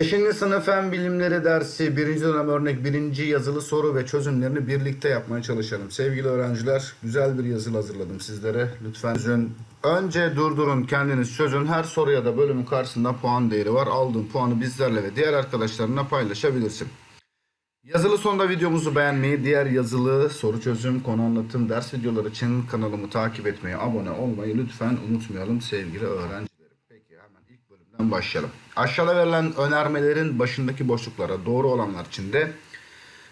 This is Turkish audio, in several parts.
5. sınıf fen bilimleri dersi 1. dönem örnek 1. yazılı soru ve çözümlerini birlikte yapmaya çalışalım. Sevgili öğrenciler güzel bir yazılı hazırladım sizlere. Lütfen çözün. Önce durdurun kendiniz çözün. Her soru ya da bölümün karşısında puan değeri var. Aldığın puanı bizlerle ve diğer arkadaşlarına paylaşabilirsin. Yazılı sonunda videomuzu beğenmeyi, diğer yazılı soru çözüm, konu anlatım, ders videoları için kanalımı takip etmeyi, abone olmayı lütfen unutmayalım sevgili öğrencilerim. Peki hemen ilk bölümden başlayalım. Aşağıda verilen önermelerin başındaki boşluklara doğru olanlar için de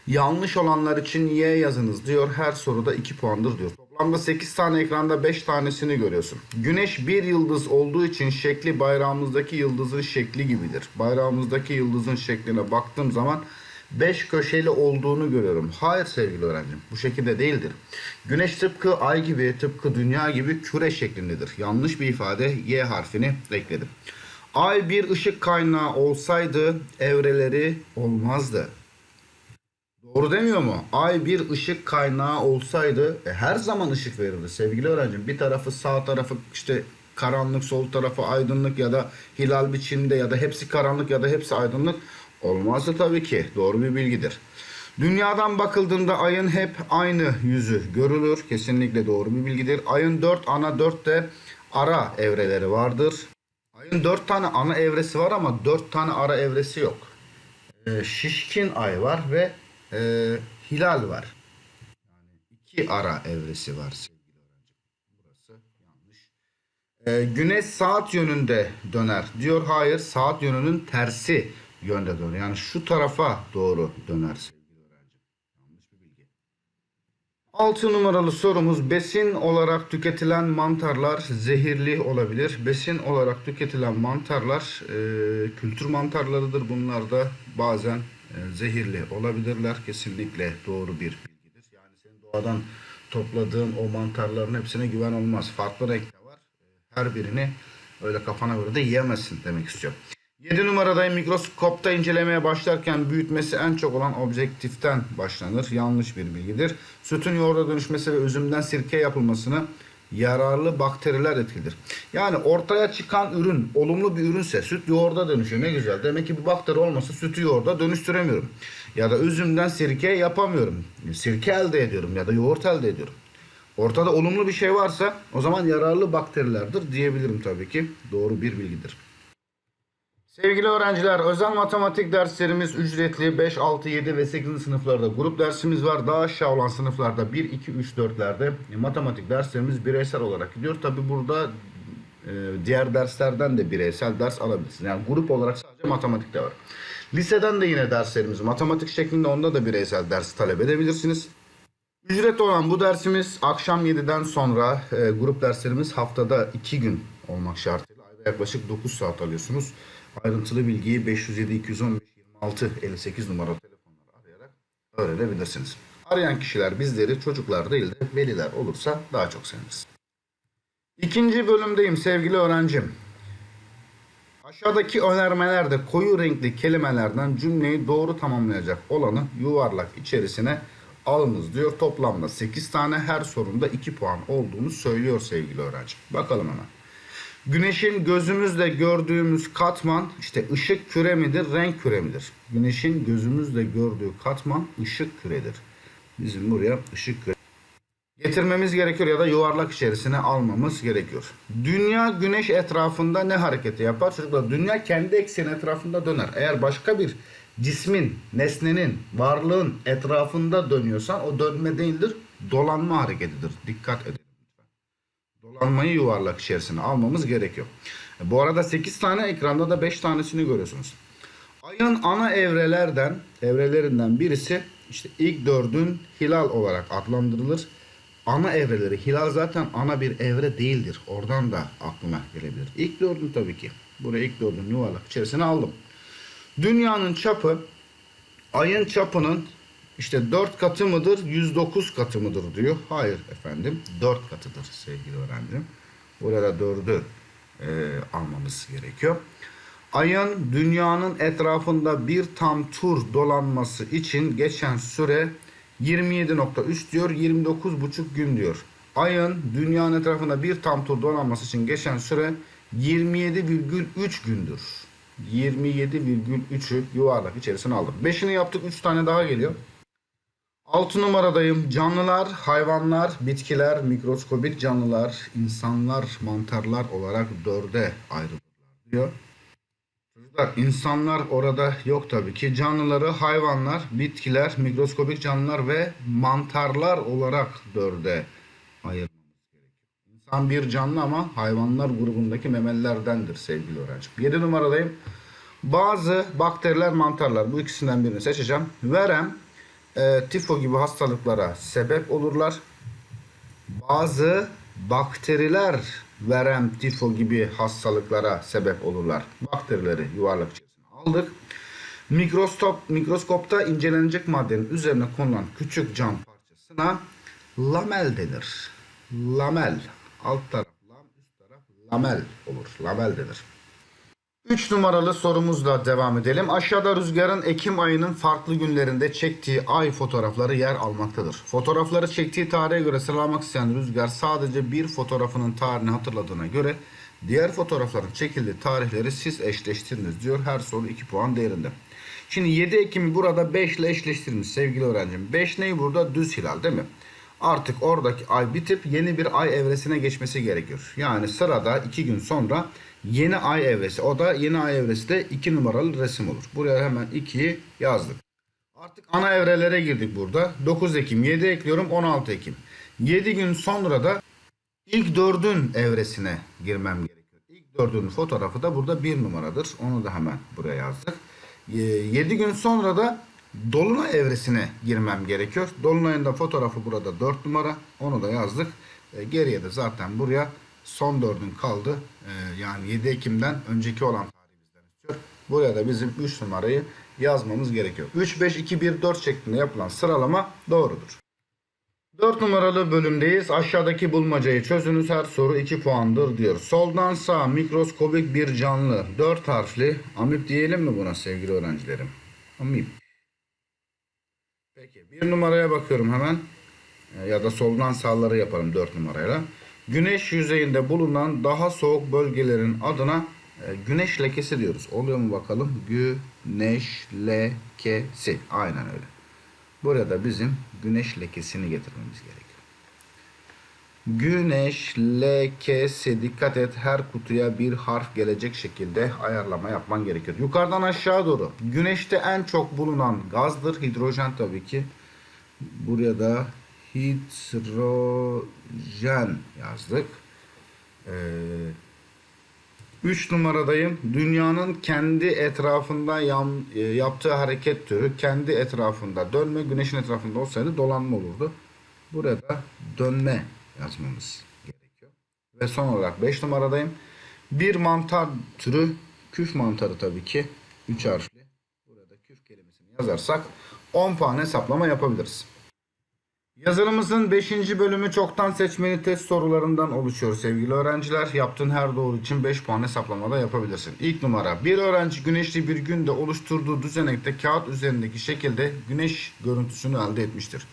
yanlış olanlar için Y yazınız diyor. Her soruda 2 puandır diyor. Toplamda 8 tane ekranda 5 tanesini görüyorsun. Güneş bir yıldız olduğu için şekli bayrağımızdaki yıldızın şekli gibidir. Bayrağımızdaki yıldızın şekline baktığım zaman 5 köşeli olduğunu görüyorum. Hayır sevgili öğrencim bu şekilde değildir. Güneş tıpkı ay gibi tıpkı dünya gibi küre şeklindedir. Yanlış bir ifade Y harfini ekledim. Ay bir ışık kaynağı olsaydı evreleri olmazdı. Doğru demiyor mu? Ay bir ışık kaynağı olsaydı e, her zaman ışık verirdi sevgili öğrencim. Bir tarafı sağ tarafı işte karanlık, sol tarafı aydınlık ya da hilal biçimde ya da hepsi karanlık ya da hepsi aydınlık olmazdı tabii ki. Doğru bir bilgidir. Dünyadan bakıldığında ayın hep aynı yüzü görülür. Kesinlikle doğru bir bilgidir. Ayın 4 ana 4 de ara evreleri vardır. Ayın 4 tane ana evresi var ama 4 tane ara evresi yok e, şişkin ay var ve e, hilal var. Yani iki ara evresi var sevgili öğrencim. Burası yanlış. E, güneş saat yönünde döner diyor. Hayır saat yönünün tersi yönde dönüyor. Yani şu tarafa doğru döner sevgili öğrencim. Yanlış bir bilgi. 6 numaralı sorumuz besin olarak tüketilen mantarlar zehirli olabilir. Besin olarak tüketilen mantarlar e, kültür mantarlarıdır. Bunlar da bazen e, zehirli olabilirler. Kesinlikle doğru bir bilgidir. Yani senin doğadan topladığın o mantarların hepsine güven olmaz. Farklı renkte var. E, Her birini öyle kafana göre de yiyemezsin demek istiyorum. 7 numaradayım mikroskopta incelemeye başlarken büyütmesi en çok olan objektiften başlanır. Yanlış bir bilgidir. Sütün yoğurda dönüşmesi ve üzümden sirke yapılmasını yararlı bakteriler etkilidir. Yani ortaya çıkan ürün olumlu bir ürünse süt yoğurda dönüşüyor. Ne güzel. Demek ki bir bakteri olmasa sütü yoğurda dönüştüremiyorum. Ya da üzümden sirke yapamıyorum. Sirke elde ediyorum ya da yoğurt elde ediyorum. Ortada olumlu bir şey varsa o zaman yararlı bakterilerdir diyebilirim tabii ki. Doğru bir bilgidir. Sevgili öğrenciler, özel matematik derslerimiz ücretli 5, 6, 7 ve 8. sınıflarda grup dersimiz var. Daha aşağı olan sınıflarda 1, 2, 3, 4'lerde matematik derslerimiz bireysel olarak gidiyor. Tabi burada e, diğer derslerden de bireysel ders alabilirsiniz. Yani grup olarak sadece matematikte var. Liseden de yine derslerimiz matematik şeklinde onda da bireysel ders talep edebilirsiniz. Ücretli olan bu dersimiz akşam 7'den sonra e, grup derslerimiz haftada 2 gün olmak şartıyla ayda yaklaşık 9 saat alıyorsunuz. Ayrıntılı bilgiyi 507 215 26 58 numaralı telefonları arayarak öğrenebilirsiniz. Arayan kişiler bizleri çocuklar değil de veliler olursa daha çok seviniriz. İkinci bölümdeyim sevgili öğrencim. Aşağıdaki önermelerde koyu renkli kelimelerden cümleyi doğru tamamlayacak olanı yuvarlak içerisine alınız diyor. Toplamda 8 tane her sorunda 2 puan olduğunu söylüyor sevgili öğrenci. Bakalım hemen. Güneşin gözümüzle gördüğümüz katman işte ışık küre midir, renk küre midir? Güneşin gözümüzle gördüğü katman ışık küredir. Bizim buraya ışık küre getirmemiz gerekiyor ya da yuvarlak içerisine almamız gerekiyor. Dünya güneş etrafında ne hareketi yapar? Çocuklar dünya kendi ekseni etrafında döner. Eğer başka bir cismin, nesnenin, varlığın etrafında dönüyorsan o dönme değildir, dolanma hareketidir. Dikkat edin. Dolanmayı yuvarlak içerisine almamız gerekiyor. E, Bu arada 8 tane ekranda da 5 tanesini görüyorsunuz. Ayın ana evrelerden, evrelerinden birisi işte ilk dördün hilal olarak adlandırılır. Ana evreleri, hilal zaten ana bir evre değildir. Oradan da aklına gelebilir. İlk dördün tabii ki. Buraya ilk dördün yuvarlak içerisine aldım. Dünyanın çapı ayın çapının işte 4 katı mıdır, 109 katı mıdır diyor. Hayır efendim, 4 katıdır sevgili öğrencim. Burada 4'ü e, almamız gerekiyor. Ayın dünyanın etrafında bir tam tur dolanması için geçen süre 27.3 diyor, 29,5 gün diyor. Ayın dünyanın etrafında bir tam tur dolanması için geçen süre 27,3 gündür. 27,3'ü yuvarlak içerisine aldım. 5'ini yaptık 3 tane daha geliyor. 6 numaradayım. Canlılar, hayvanlar, bitkiler, mikroskobik canlılar, insanlar, mantarlar olarak dörde ayrılırlar diyor. Çocuklar insanlar orada yok tabii ki. Canlıları hayvanlar, bitkiler, mikroskobik canlılar ve mantarlar olarak dörde ayırmamız gerekiyor. İnsan bir canlı ama hayvanlar grubundaki memelilerdendir sevgili öğrencim. 7 numaradayım. Bazı bakteriler, mantarlar bu ikisinden birini seçeceğim. Verem, e, tifo gibi hastalıklara sebep olurlar. Bazı bakteriler verem, tifo gibi hastalıklara sebep olurlar. Bakterileri yuvarlak içerisine aldık. Mikroskop, mikroskopta incelenecek maddenin üzerine konulan küçük cam parçasına lamel denir. Lamel. Alt taraf lam, üst taraf lamel olur. Lamel denir. 3 numaralı sorumuzla devam edelim. Aşağıda rüzgarın Ekim ayının farklı günlerinde çektiği ay fotoğrafları yer almaktadır. Fotoğrafları çektiği tarihe göre sıralamak isteyen rüzgar sadece bir fotoğrafının tarihini hatırladığına göre diğer fotoğrafların çekildiği tarihleri siz eşleştiriniz diyor. Her soru 2 puan değerinde. Şimdi 7 Ekim'i burada 5 ile eşleştirmiş sevgili öğrencim. 5 neyi burada? Düz hilal değil mi? Artık oradaki ay bitip yeni bir ay evresine geçmesi gerekiyor. Yani sırada 2 gün sonra yeni ay evresi. O da yeni ay evresi de 2 numaralı resim olur. Buraya hemen 2'yi yazdık. Artık ana evrelere girdik burada. 9 Ekim, 7 ekliyorum 16 Ekim. 7 gün sonra da ilk dördün evresine girmem gerekiyor. İlk dördün fotoğrafı da burada 1 numaradır. Onu da hemen buraya yazdık. 7 gün sonra da Dolunay evresine girmem gerekiyor. Dolunay'ın da fotoğrafı burada 4 numara. Onu da yazdık. E, geriye de zaten buraya son dördün kaldı. E, yani 7 Ekim'den önceki olan tarihimizden istiyor. Buraya da bizim 3 numarayı yazmamız gerekiyor. 3, 5, 2, 1, 4 şeklinde yapılan sıralama doğrudur. 4 numaralı bölümdeyiz. Aşağıdaki bulmacayı çözünüz. Her soru 2 puandır diyor. Soldan sağ mikroskobik bir canlı. 4 harfli. Amip diyelim mi buna sevgili öğrencilerim? Amip. Peki bir numaraya bakıyorum hemen. E, Ya da soldan sağları yapalım 4 numarayla. Güneş yüzeyinde bulunan daha soğuk bölgelerin adına e, güneş lekesi diyoruz. Oluyor mu bakalım? Güneş lekesi. Aynen öyle. Burada bizim güneş lekesini getirmemiz gerekiyor. Güneş lekesi dikkat et her kutuya bir harf gelecek şekilde ayarlama yapman gerekiyor. Yukarıdan aşağı doğru güneşte en çok bulunan gazdır hidrojen tabii ki. Buraya da hidrojen yazdık. Ee, 3 numaradayım. Dünyanın kendi etrafında yan- e, yaptığı hareket türü kendi etrafında dönme güneşin etrafında olsaydı dolanma olurdu. Burada dönme yazmamız gerekiyor. Ve son olarak 5 numaradayım. Bir mantar türü küf mantarı tabii ki 3 harfli. Burada küf kelimesini yazarsak 10 puan hesaplama yapabiliriz. Yazılımımızın 5. bölümü çoktan seçmeli test sorularından oluşuyor sevgili öğrenciler. Yaptığın her doğru için 5 puan hesaplamada yapabilirsin. İlk numara bir öğrenci güneşli bir günde oluşturduğu düzenekte kağıt üzerindeki şekilde güneş görüntüsünü elde etmiştir.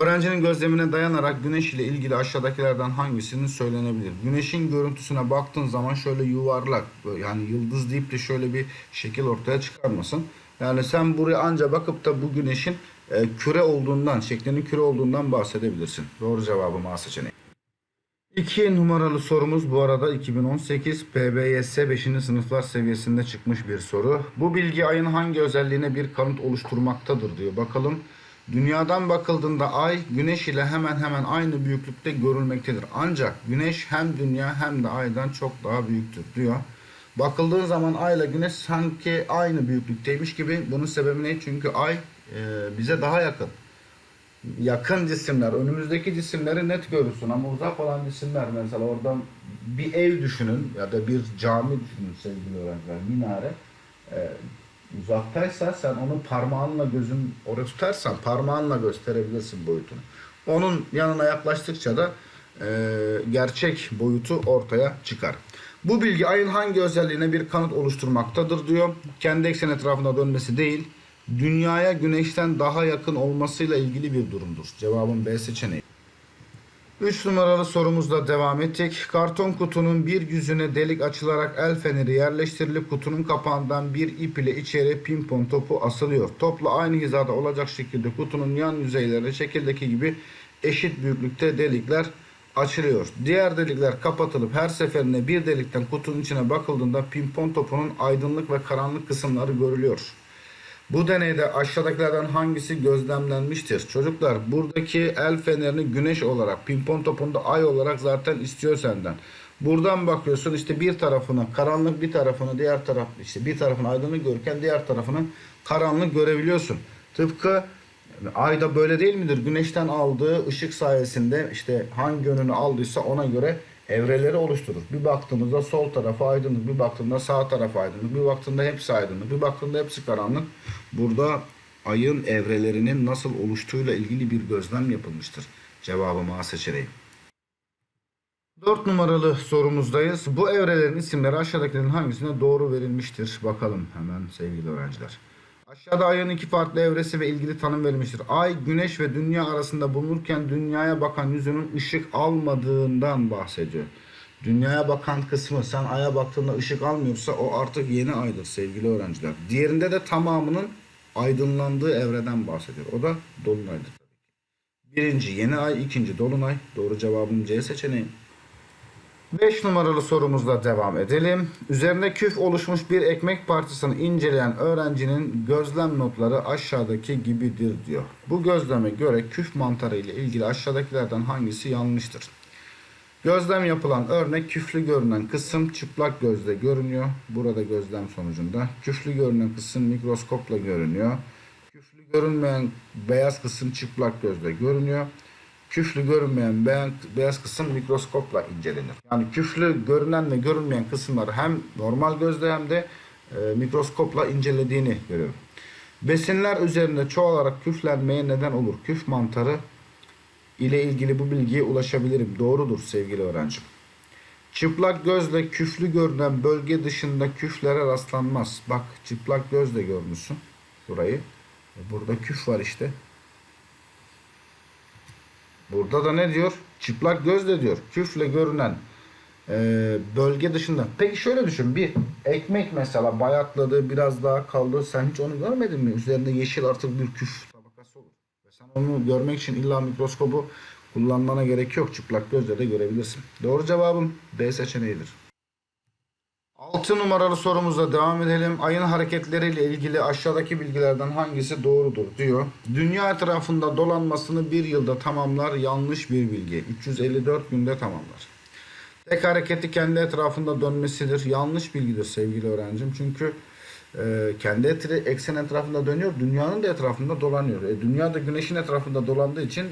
Öğrencinin gözlemine dayanarak güneş ile ilgili aşağıdakilerden hangisinin söylenebilir? Güneşin görüntüsüne baktığın zaman şöyle yuvarlak yani yıldız deyip de şöyle bir şekil ortaya çıkarmasın. Yani sen buraya anca bakıp da bu güneşin e, küre olduğundan, şeklinin küre olduğundan bahsedebilirsin. Doğru cevabım A seçeneği. 2 numaralı sorumuz bu arada 2018 PBYS 5. sınıflar seviyesinde çıkmış bir soru. Bu bilgi ayın hangi özelliğine bir kanıt oluşturmaktadır diyor. Bakalım dünyadan bakıldığında ay güneş ile hemen hemen aynı büyüklükte görülmektedir. Ancak güneş hem dünya hem de aydan çok daha büyüktür diyor. Bakıldığı zaman ay ile güneş sanki aynı büyüklükteymiş gibi. Bunun sebebi ne? Çünkü ay bize daha yakın yakın cisimler, önümüzdeki cisimleri net görürsün ama uzak olan cisimler mesela oradan bir ev düşünün ya da bir cami düşünün sevgili öğrenciler, minare. Ee, uzaktaysa sen onu parmağınla gözün oraya tutarsan parmağınla gösterebilirsin boyutunu. Onun yanına yaklaştıkça da e, gerçek boyutu ortaya çıkar. Bu bilgi ayın hangi özelliğine bir kanıt oluşturmaktadır diyor. Kendi eksen etrafında dönmesi değil, dünyaya güneşten daha yakın olmasıyla ilgili bir durumdur. Cevabın B seçeneği. 3 numaralı sorumuzla devam ettik. Karton kutunun bir yüzüne delik açılarak el feneri yerleştirilip kutunun kapağından bir ip ile içeri pimpon topu asılıyor. Topla aynı hizada olacak şekilde kutunun yan yüzeyleri şekildeki gibi eşit büyüklükte delikler açılıyor. Diğer delikler kapatılıp her seferinde bir delikten kutunun içine bakıldığında pimpon topunun aydınlık ve karanlık kısımları görülüyor. Bu deneyde aşağıdakilerden hangisi gözlemlenmiştir? Çocuklar buradaki el fenerini güneş olarak, pimpon topunda ay olarak zaten istiyor senden. Buradan bakıyorsun işte bir tarafını karanlık bir tarafını diğer taraf işte bir tarafını aydınlık görürken diğer tarafını karanlık görebiliyorsun. Tıpkı ayda böyle değil midir? Güneşten aldığı ışık sayesinde işte hangi yönünü aldıysa ona göre evreleri oluşturur. Bir baktığımızda sol tarafı aydınlık, bir baktığında sağ tarafı aydınlık, bir baktığında hepsi aydınlık, bir baktığında hepsi karanlık. Burada ayın evrelerinin nasıl oluştuğuyla ilgili bir gözlem yapılmıştır. Cevabım A seçeneği. 4 numaralı sorumuzdayız. Bu evrelerin isimleri aşağıdakilerin hangisine doğru verilmiştir? Bakalım hemen sevgili öğrenciler. Aşağıda ayın iki farklı evresi ve ilgili tanım verilmiştir. Ay, güneş ve dünya arasında bulunurken dünyaya bakan yüzünün ışık almadığından bahsediyor. Dünyaya bakan kısmı sen aya baktığında ışık almıyorsa o artık yeni aydır sevgili öğrenciler. Diğerinde de tamamının aydınlandığı evreden bahsediyor. O da dolunaydır. Birinci yeni ay, ikinci dolunay. Doğru cevabım C seçeneği. 5 numaralı sorumuzla devam edelim. Üzerinde küf oluşmuş bir ekmek parçasını inceleyen öğrencinin gözlem notları aşağıdaki gibidir diyor. Bu gözleme göre küf mantarı ile ilgili aşağıdakilerden hangisi yanlıştır? Gözlem yapılan örnek küflü görünen kısım çıplak gözle görünüyor. Burada gözlem sonucunda. Küflü görünen kısım mikroskopla görünüyor. Küflü görünmeyen beyaz kısım çıplak gözle görünüyor. Küflü görünmeyen beyaz, kısım mikroskopla incelenir. Yani küflü görünen ve görünmeyen kısımları hem normal gözle hem de e, mikroskopla incelediğini görüyorum. Besinler üzerinde çoğalarak küflenmeye neden olur. Küf mantarı ile ilgili bu bilgiye ulaşabilirim. Doğrudur sevgili öğrencim. Çıplak gözle küflü görünen bölge dışında küflere rastlanmaz. Bak çıplak gözle görmüşsün burayı. Burada küf var işte. Burada da ne diyor? Çıplak gözle diyor. Küfle görünen e, bölge dışında. Peki şöyle düşün. Bir ekmek mesela bayatladı biraz daha kaldı. Sen hiç onu görmedin mi? Üzerinde yeşil artık bir küf sen onu görmek için illa mikroskobu kullanmana gerek yok. Çıplak gözle de görebilirsin. Doğru cevabım B seçeneğidir. 6 numaralı sorumuza devam edelim. Ayın hareketleriyle ilgili aşağıdaki bilgilerden hangisi doğrudur diyor. Dünya etrafında dolanmasını bir yılda tamamlar yanlış bir bilgi. 354 günde tamamlar. Tek hareketi kendi etrafında dönmesidir. Yanlış bilgidir sevgili öğrencim. Çünkü e, kendi etri, eksen etrafında dönüyor. Dünyanın da etrafında dolanıyor. E, dünya da güneşin etrafında dolandığı için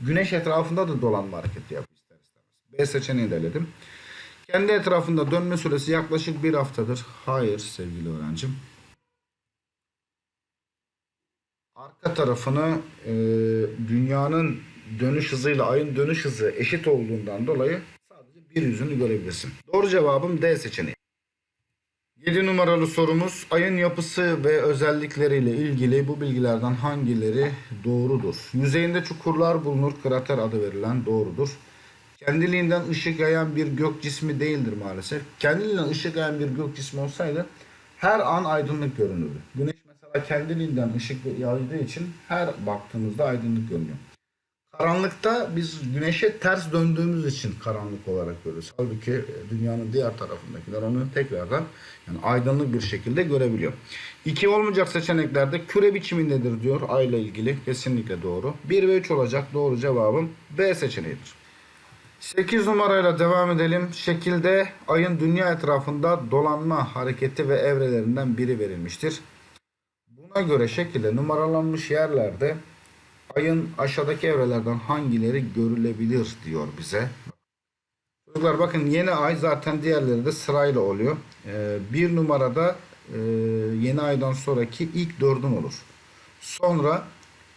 güneş etrafında da dolanma hareketi yapıyor ister istemez. B seçeneği de. Kendi etrafında dönme süresi yaklaşık bir haftadır. Hayır sevgili öğrencim. Arka tarafını e, dünyanın dönüş hızıyla ayın dönüş hızı eşit olduğundan dolayı sadece bir yüzünü görebilirsin. Doğru cevabım D seçeneği. 7 numaralı sorumuz ayın yapısı ve özellikleriyle ilgili bu bilgilerden hangileri doğrudur? Yüzeyinde çukurlar bulunur, krater adı verilen doğrudur. Kendiliğinden ışık yayan bir gök cismi değildir maalesef. Kendiliğinden ışık yayan bir gök cismi olsaydı her an aydınlık görünürdü. Güneş mesela kendiliğinden ışık yaydığı için her baktığımızda aydınlık görünüyor. Karanlıkta biz güneşe ters döndüğümüz için karanlık olarak görüyoruz. Halbuki dünyanın diğer tarafındakiler onu tekrardan yani aydınlık bir şekilde görebiliyor. İki olmayacak seçeneklerde küre biçimindedir diyor ayla ilgili. Kesinlikle doğru. 1 ve 3 olacak doğru cevabım B seçeneğidir. 8 numarayla devam edelim. Şekilde ayın dünya etrafında dolanma hareketi ve evrelerinden biri verilmiştir. Buna göre şekilde numaralanmış yerlerde ayın aşağıdaki evrelerden hangileri görülebilir diyor bize. Çocuklar bakın yeni ay zaten diğerleri de sırayla oluyor. Ee, bir numarada e, yeni aydan sonraki ilk dördün olur. Sonra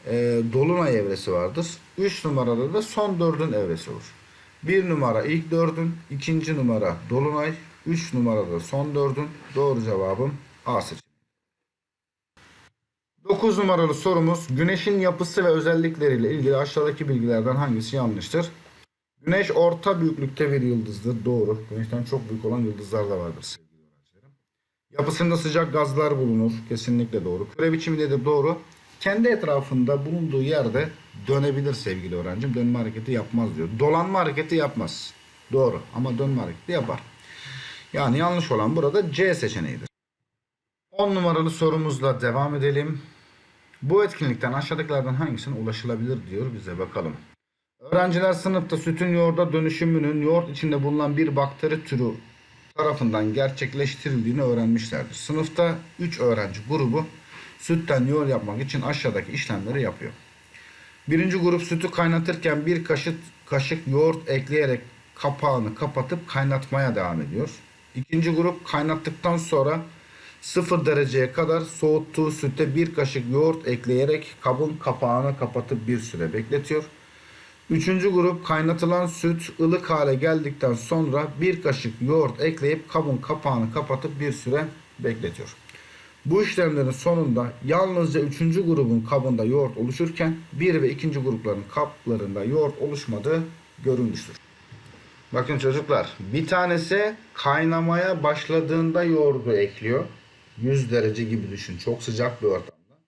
e, dolunay evresi vardır. 3 numarada da son dördün evresi olur. 1 numara ilk dördün, ikinci numara dolunay, 3 numarada son dördün. Doğru cevabım A seçeneği. 9 numaralı sorumuz Güneşin yapısı ve özellikleriyle ilgili aşağıdaki bilgilerden hangisi yanlıştır? Güneş orta büyüklükte bir yıldızdır. Doğru. Güneşten çok büyük olan yıldızlar da vardır sevgili öğrencilerim. Yapısında sıcak gazlar bulunur. Kesinlikle doğru. Küre biçiminde de doğru. Kendi etrafında bulunduğu yerde dönebilir sevgili öğrencim. Dönme hareketi yapmaz diyor. Dolanma hareketi yapmaz. Doğru. Ama dönme hareketi yapar. Yani yanlış olan burada C seçeneğidir. 10 numaralı sorumuzla devam edelim. Bu etkinlikten aşağıdakilerden hangisine ulaşılabilir diyor bize bakalım. Öğrenciler sınıfta sütün yoğurda dönüşümünün yoğurt içinde bulunan bir bakteri türü tarafından gerçekleştirildiğini öğrenmişlerdir. Sınıfta 3 öğrenci grubu sütten yoğurt yapmak için aşağıdaki işlemleri yapıyor. Birinci grup sütü kaynatırken bir kaşık, kaşık yoğurt ekleyerek kapağını kapatıp kaynatmaya devam ediyor. İkinci grup kaynattıktan sonra 0 dereceye kadar soğuttuğu sütte bir kaşık yoğurt ekleyerek kabın kapağını kapatıp bir süre bekletiyor. Üçüncü grup kaynatılan süt ılık hale geldikten sonra bir kaşık yoğurt ekleyip kabın kapağını kapatıp bir süre bekletiyor. Bu işlemlerin sonunda yalnızca üçüncü grubun kabında yoğurt oluşurken bir ve ikinci grupların kaplarında yoğurt oluşmadığı görülmüştür. Bakın çocuklar bir tanesi kaynamaya başladığında yoğurdu ekliyor. 100 derece gibi düşün çok sıcak bir ortamda.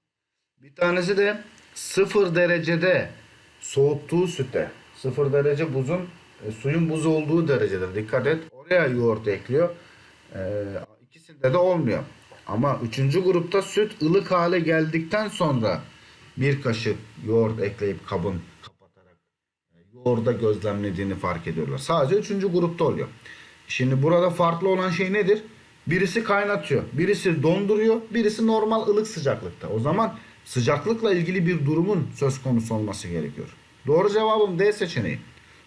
Bir tanesi de 0 derecede soğuttuğu sütte 0 derece buzun e, suyun buz olduğu derecedir. Dikkat et. Oraya yoğurt ekliyor. E, ikisinde de olmuyor. Ama üçüncü grupta süt ılık hale geldikten sonra bir kaşık yoğurt ekleyip kabın kapatarak e, yoğurda gözlemlediğini fark ediyorlar. Sadece üçüncü grupta oluyor. Şimdi burada farklı olan şey nedir? Birisi kaynatıyor, birisi donduruyor, birisi normal ılık sıcaklıkta. O zaman sıcaklıkla ilgili bir durumun söz konusu olması gerekiyor. Doğru cevabım D seçeneği.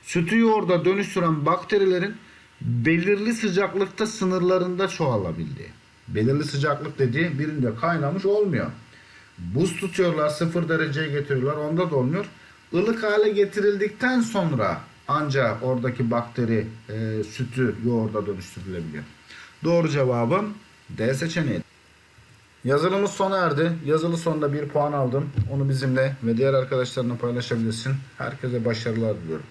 Sütü yoğurda dönüştüren bakterilerin belirli sıcaklıkta sınırlarında çoğalabildiği. Belirli sıcaklık dediği birinde kaynamış olmuyor. Buz tutuyorlar, sıfır dereceye getiriyorlar, onda da olmuyor. Ilık hale getirildikten sonra ancak oradaki bakteri e, sütü yoğurda dönüştürülebiliyor. Doğru cevabım D seçeneği. Yazılımız sona erdi. Yazılı sonunda bir puan aldım. Onu bizimle ve diğer arkadaşlarına paylaşabilirsin. Herkese başarılar diliyorum.